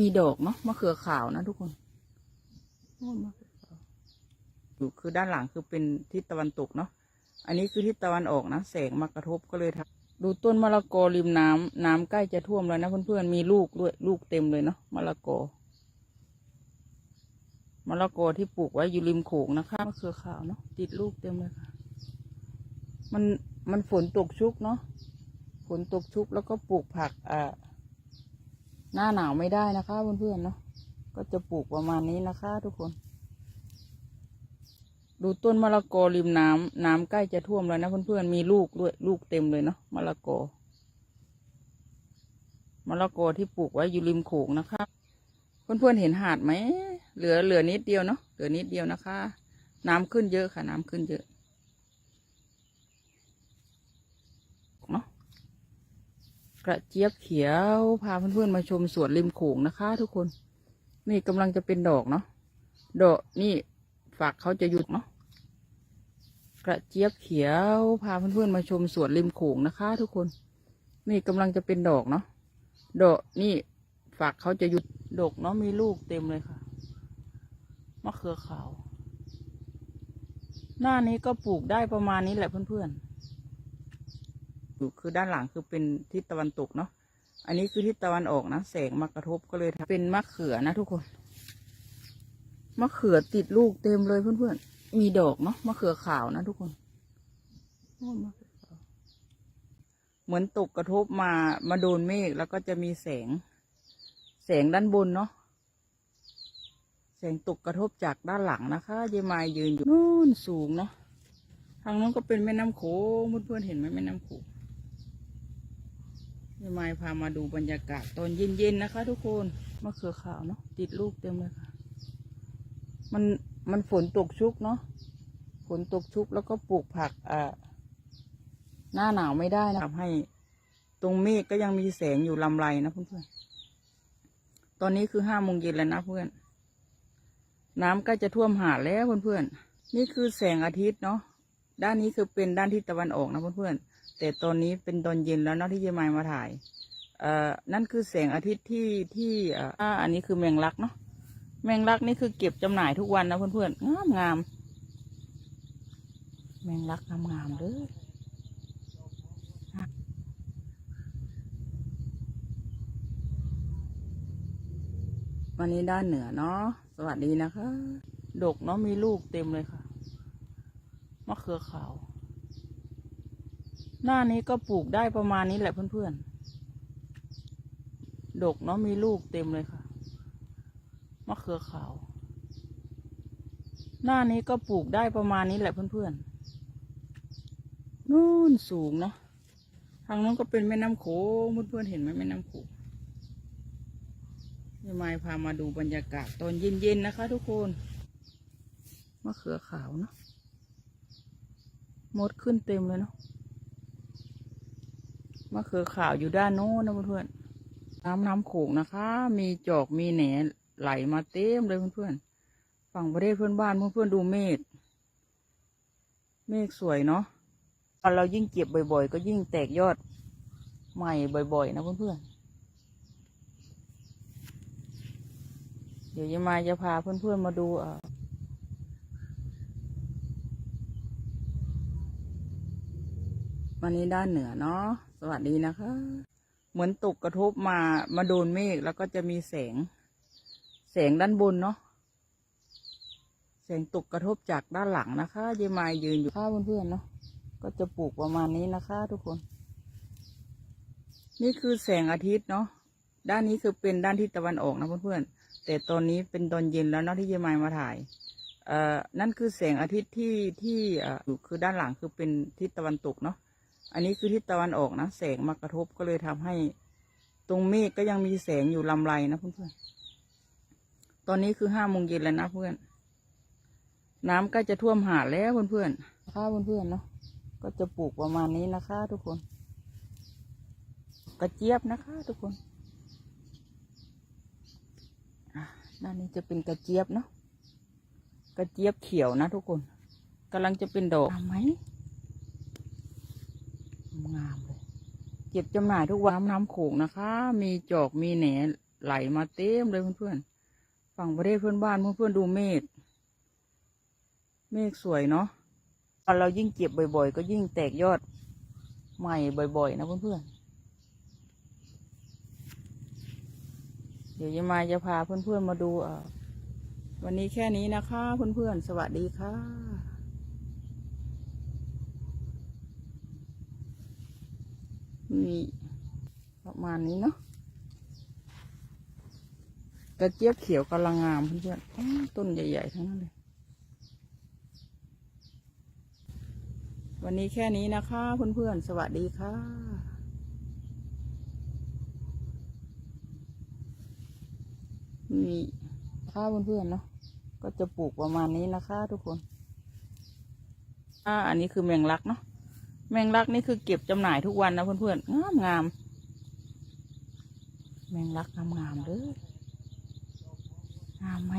มีดอกเนาะมะเขือขาวนะทุกคนอยู่คือด้านหลังคือเป็นทิศตะวันตกเนาะอันนี้คือทิศตะวันออกนะแสงมากระทบก็เลยทำดูต้นมะละกอริมน้ำน้ำใกล้จะท่วมแล้วนะเพื่อนๆมีลูกด้วยลูกเต็มเลยเนาะมะละกอมะละกอที่ปลูกไว้อยู่ริมโขงนะคะมะเขือขาวเนาะติดลูกเต็มเลยค่ะ มันมันฝนตกชุกเนาะฝนตกชุกแล้วก็ปลูกผักอ่า หน้าหนาวไม่ได้นะคะเพื่อนๆเนาะก็จะปลูกประมาณนี้นะคะ ทุกคน ดูต้นมะละกอริมน้ำน้ำใกล้จะท่วมแล้วนะเพื่อนๆมีลูกด้วยลูกเต็มเลยเนาะมะละกอมะละกอที่ปลูกไว้อยู่ริมโขงนะคะ เพื่อนๆเห็นหาดไหมเหลือเหลือนิดเดียวเนาะเหลือนิดเดียวนะคะ น้ำขึ้นเยอะค่ะ น้ำขึ้นเยอะเนาะ กระเจี๊ยบเขียวพาเพื่อนๆมาชมสวนริมโขงนะคะ ทุกคน นี่กำลังจะเป็นดอกเนาะดอกนี่ฝักเขาจะหยุดเนาะกระเจี๊ยบเขียวพาเพื่อนๆมาชมสวนริมโขงนะคะ ทุกคน นี่กำลังจะเป็นดอกเนาะดอกนี่ฝักเขาจะหยุดดอกเนาะมีลูกเต็มเลยค่ะมะเขือขาว หน้านี้ก็ปลูกได้ประมาณนี้แหละเพื่อนๆ อยู่คือด้านหลังคือเป็นทิศตะวันตกเนาะอันนี้คือทิศตะวันออกนะแสงมากระทบก็เลยเป็นมะเขือนะทุกคนมะเขือติดลูกเต็มเลยเพื่อนๆมีดอกเนาะมะเขือขาวนะทุกคนเหมือนตกกระทบมามาโดนเมฆแล้วก็จะมีแสง แสงด้านบนเนาะแสงตกกระทบจากด้านหลังนะคะเยมายยืนอยู่นู่นสูงเนาะทางนั้นก็เป็นแม่น้ำโขงเพื่อนๆเห็นไหมแม่น้ำโขง ยายมายพามาดูบรรยากาศตอนเย็นๆนะคะ ทุกคนมะเขือขาวเนาะติดลูกเต็มเลยค่ะ มันมันฝนตกชุกเนาะฝนตกชุกแล้วก็ปลูกผักอ่าหน้าหนาวไม่ได้นะทำให้ ตรงเมฆก็ยังมีแสงอยู่ลำไรนะเพื่อนๆตอนนี้คือห้าโมงเย็นแล้วนะเพื่อน น้ำใกล้จะท่วมหาดแล้วเพื่อนๆนี่คือแสงอาทิตย์เนาะด้านนี้คือเป็นด้านที่ตะวันออกนะเพื่อนๆ แต่ตอนนี้เป็นตอนเย็นแล้วเนาะที่เยายมายมาถ่าย เอ่อ นั่นคือแสงอาทิตย์ที่ที่อ่าอันนี้คือแมงลักเนาะ แมงลักนี่คือเก็บจำหน่ายทุกวันนะเพื่อนๆ งามงาม แมงลักงามงามเด้อวันนี้ด้านเหนือเนาะ สวัสดีนะคะ ดกเนาะมีลูกเต็มเลยค่ะ มะเขือขาว หน้านี้ก็ปลูกได้ประมาณนี้แหละเพื่อนๆ ดกเนาะมีลูกเต็มเลยค่ะ มะเขือขาว หน้านี้ก็ปลูกได้ประมาณนี้แหละเพื่อนๆ นู่นสูงเนาะ ทางนู้นก็เป็นแม่น้ำโขงเพื่อนๆเห็นไหมแม่น้ำโขงยมายพามาดูบรรยากาศตอนเย็นๆนะคะ ทุกคน มะเขือขาวเนาะ มดขึ้นเต็มเลยเนาะ มะเขือขาวอยู่ด้านโน้นนะเพื่อนๆน้ำน้ำโขงนะคะ มีจอกมีแหนไหลมาเต็มเลยเพื่อนๆฝั่งประเทศเพื่อนบ้านเพื่อนๆดูเมฆเมฆสวยเนาะพอเรายิ่งเก็บบ่อย ๆ ก็ยิ่งแตกยอดใหม่บ่อย ๆ นะเพื่อนๆเดี๋ยวยายมาจะพาเพื่อนๆมาดูอ่อวันนี้ด้านเหนือเนาะ สวัสดีนะคะ เหมือนตกกระทบมามาโดนเมฆแล้วก็จะมีแสง แสงด้านบนเนาะแสงตกกระทบจากด้านหลังนะคะเยายมายยืนอยู่ค่ะเพื่อนๆเนาะก็จะปลูกประมาณนี้นะคะ ทุกคน นี่คือแสงอาทิตย์เนาะด้านนี้คือเป็นด้านที่ตะวันออกนะเพื่อนๆแต่ตอนนี้เป็นตอนเย็นแล้วเนาะที่เยายมายมาถ่ายเอ่อนั่นคือแสงอาทิตย์ที่ที่เอ่อคือด้านหลังคือเป็นทิศตะวันตกเนาะ อันนี้คือทิศตะวันออกนะแสงมากระทบก็เลยทำให้ตรงเมฆก็ยังมีแสงอยู่ลำไรนะเพื่อนๆ ตอนนี้คือห้าโมงเย็นแล้วนะเพื่อน น้ำใกล้จะท่วมหาดแล้วเพื่อนๆค่ะเพื่อนๆเนาะก็จะปลูกประมาณนี้นะคะ ทุกคน กระเจี๊ยบนะคะ ทุกคนอะด้านนี้จะเป็นกระเจี๊ยบเนาะกระเจี๊ยบเขียวนะทุกคนกำลังจะเป็นดอกงามไหมงาม เก็บจำหน่ายทุกวันน้ำน้ำโขงนะคะ มีจอกมีแหนไหลมาเต็มเลยเพื่อนๆ ฝั่งประเทศเพื่อนบ้านเพื่อนๆดูเมฆ เมฆสวยเนาะพอเรายิ่งเก็บบ่อยๆ ก็ยิ่งแตกยอดใหม่บ่อยๆ นะเพื่อนๆ เดี๋ยวยายมาจะพาเพื่อนๆมาดูอ่อวันนี้แค่นี้นะคะ เพื่อนๆ สวัสดีค่ะ นี่ประมาณนี้เนาะกระเจี๊ยบเขียวกำลังงามเพื่อนต้นใหญ่ ๆ ทั้งนั้นเลย วันนี้แค่นี้นะคะ เพื่อน ๆ สวัสดีค่ะนี่ค่ะเพื่อน ๆ เนาะก็จะปลูกประมาณนี้นะคะ ทุกคน อ่า อันนี้คือแมงลักเนาะ แมงลักนี่คือเก็บจำหน่ายทุกวันนะเพื่อนๆ งามงามๆแมงลักงามงามๆเลยงามไหม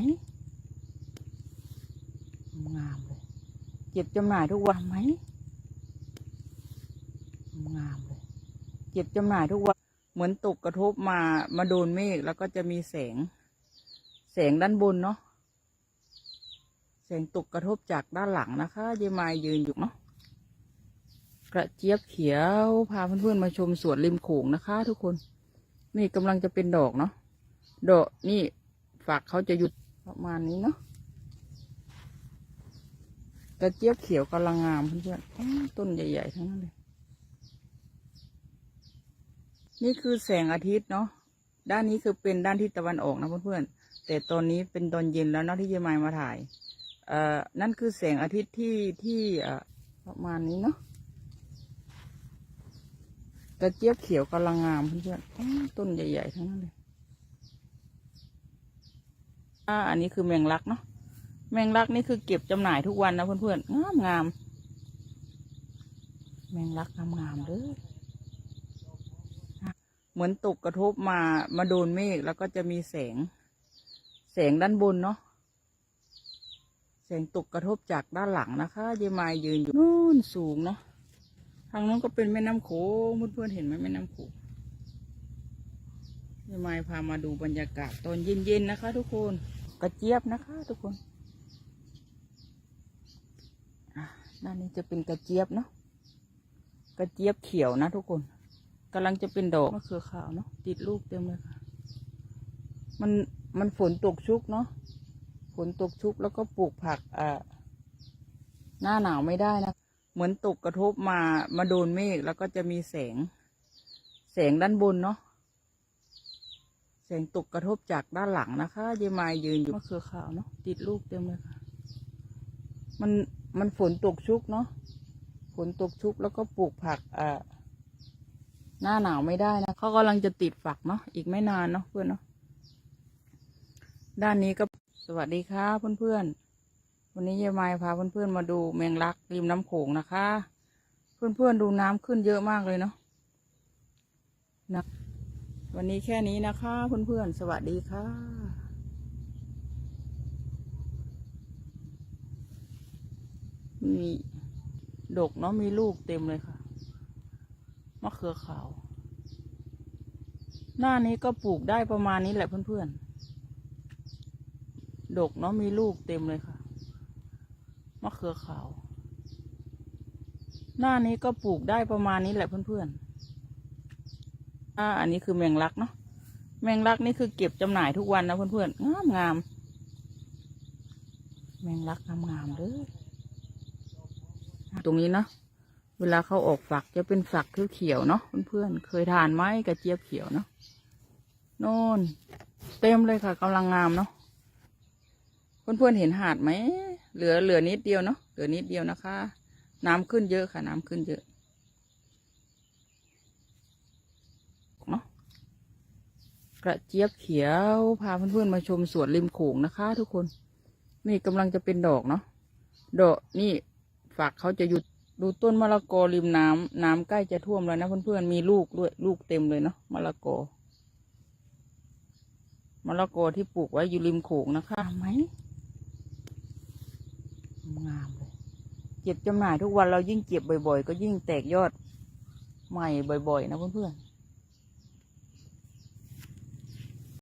งามเลย เก็บจำหน่ายทุกวันไหมงามเลย เก็บจำหน่ายทุกวัน เหมือนตกกระทบมา มาโดนเมฆแล้วก็จะมีแสง แสงด้านบนเนาะ แสงตกกระทบจากด้านหลังนะคะ เยายมายยืนอยู่เนาะ กระเจี๊ยบเขียวพาเพื่อนๆมาชมสวนริมโขงนะคะ ทุกคน นี่กำลังจะเป็นดอกเนาะดอกนี่ฝักเขาจะหยุดประมาณนี้เนาะกระเจี๊ยบเขียวกำลังงามเพื่อนๆต้นใหญ่ ๆ ทั้งนั้นเลย นี่คือแสงอาทิตย์เนาะด้านนี้คือเป็นด้านทิศตะวันออกนะเพื่อนๆแต่ตอนนี้เป็นตอนเย็นแล้วเนาะที่เยายมายมาถ่ายเอ่อนั่นคือแสงอาทิตย์ที่ที่เอ่อประมาณนี้เนาะ กระเจี๊ยบเขียวกำลังงามเพื่อนๆอื้อต้นใหญ่ๆทั้งนั้นเลยอ่าอันนี้คือแมงลักเนาะแมงลักนี่คือเก็บจำหน่ายทุกวันนะเพื่อนๆงามงามแมงลักงามงามเลยเหมือนตกกระทบมามาโดนเมฆแล้วก็จะมีแสง แสงด้านบนเนาะแสงตกกระทบจากด้านหลังนะคะ เยายมายยืนอยู่นู่นสูงเนาะ ทางนู้นก็เป็นแม่น้ำโขงเพื่อนๆเห็นไหมแม่น้ำโขงยายมายพามาดูบรรยากาศตอนเย็นๆนะคะ ทุกคน กระเจี๊ยบนะคะ ทุกคนด้านนี้จะเป็นกระเจี๊ยบเนาะ กระเจี๊ยบเขียวนะทุกคนกำลังจะเป็นดอกมะเขือขาวเนาะ ติดลูกเต็มเลยค่ะ มัน มันฝนตกชุกเนาะ ฝนตกชุกแล้วก็ปลูกผักอ่าหน้าหนาวไม่ได้นะ เหมือนตกกระทบมามาโดนเมฆแล้วก็จะมีแสง แสงด้านบนเนาะแสงตกกระทบจากด้านหลังนะคะเยายมายยืนอยู่มะเขือขาวเนาะติดลูกเต็มเลยค่ะ มันมันฝนตกชุกเนาะฝนตกชุกแล้วก็ปลูกผักอ่าหน้าหนาวไม่ได้นะเขากำลังจะติดฝักเนาะอีกไม่นานเนาะเพื่อนเนาะด้านนี้ก็สวัสดีค่ะเพื่อนๆ วันนี้ยายไมายพาเพื่อนๆมาดูแมงลักริมน้ำโขงนะคะ เพื่อนๆดูน้ำขึ้นเยอะมากเลยเนาะนะวันนี้แค่นี้นะคะ เพื่อนๆสวัสดีค่ะมีดกเนาะมีลูกเต็มเลยค่ะ มะเขือขาว หน้านี้ก็ปลูกได้ประมาณนี้แหละเพื่อนๆ ดกเนาะมีลูกเต็มเลยค่ะ มะเขือขาว หน้านี้ก็ปลูกได้ประมาณนี้แหละเพื่อนๆอ่าอันนี้คือแมงลักเนาะแมงลักนี่คือเก็บจำหน่ายทุกวันนะเพื่อนๆงามงามแมงลักงามงามเลยตรงนี้เนาะเวลาเขาออกฝักจะเป็นฝักเขียวๆเนาะเพื่อนๆเคยทานไหมกระเจี๊ยบเขียวเนาะโน่น เต็มเลยค่ะกำลังงามเนาะเพื่อนๆเห็นหาดไหม เหลือเหลือนิดเดียวเนาะเหลือนิดเดียวนะคะ น้ำขึ้นเยอะค่ะ น้ำขึ้นเยอะเนาะกระเจี๊ยบเขียวพาเพื่อนๆมาชมสวนริมโขงนะคะ ทุกคน นี่กำลังจะเป็นดอกเนาะดอกนี่ฝักเขาจะหยุดดูต้นมะละกอริมน้ำน้ำใกล้จะท่วมแล้วนะเพื่อนๆมีลูกด้วยลูกเต็มเลยเนาะมะละกอมะละกอที่ปลูกไว้อยู่ริมโขงนะคะไหม งามเลย เก็บจำหน่ายทุกวันเรายิ่งเก็บบ่อย ๆ ก็ยิ่งแตกยอดใหม่บ่อย ๆ นะเพื่อนๆ